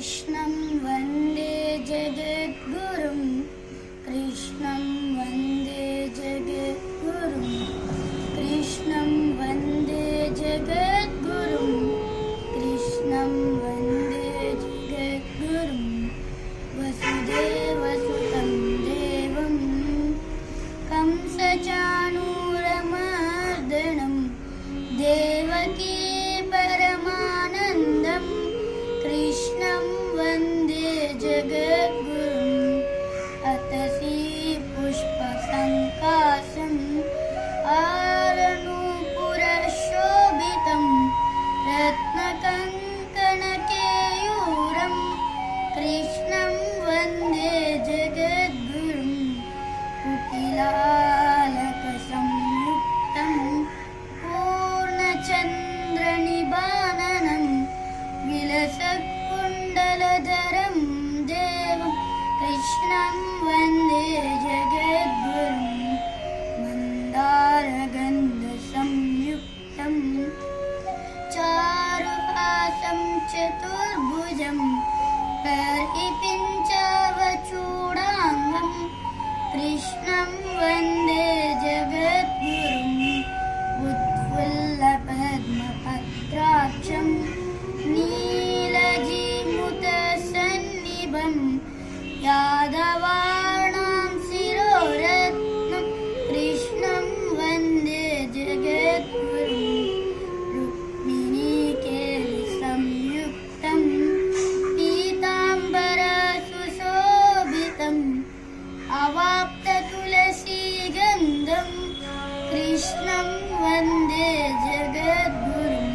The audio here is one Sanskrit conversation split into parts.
कृष्णं वन्दे जगद्गुरुं। कृष्णं वन्दे जगद्गुरुं। कृष्णं वन्दे जगद्गुरुं। कृष्णं वन्दे जगद्गुरुं। वसुदेवसुतं देवं। कंसचाणूरमर्दनं। देवकी कृष्णं वन्दे जगद्गुरुं मन्दारगन्धसंयुक्तं चारुहासं चतुर्भुजं परिपिञ्चवचूडाङ्गम् कृष्णं वन्दे जगद्गुरुं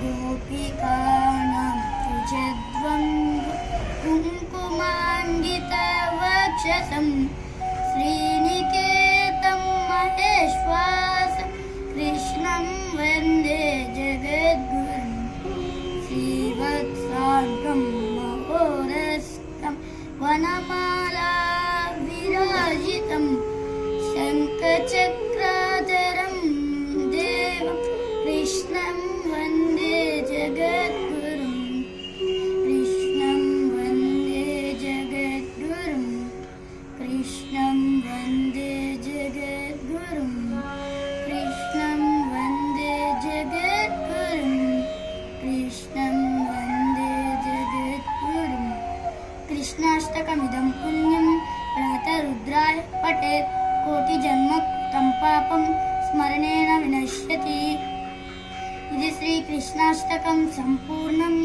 गोपिकाणां कुजध्वं कुङ्कुमाङ्गितवक्षसं श्रीनिकेतं महेश्वासं कृष्णं वन्दे जगद्गुरुं श्रीवत्साङ्गं महोरस्तं वनमाला विराजितं शङ्खचक्राधरं जगद्गुरुं। कृष्णं वन्दे जगद्गुरुं। कृष्णं वन्दे जगद्गुरुं। कृष्णं वन्दे जगद्गुरुं। कृष्णं वन्दे जगद्गुरुम् कृष्णाष्टकमिदं पुण्यं प्रातरुद्राय पठेत् कोटिजन्म कृतं पापं स्मरणेन विनश्यति कृष्णाष्टकं सम्पूर्णम्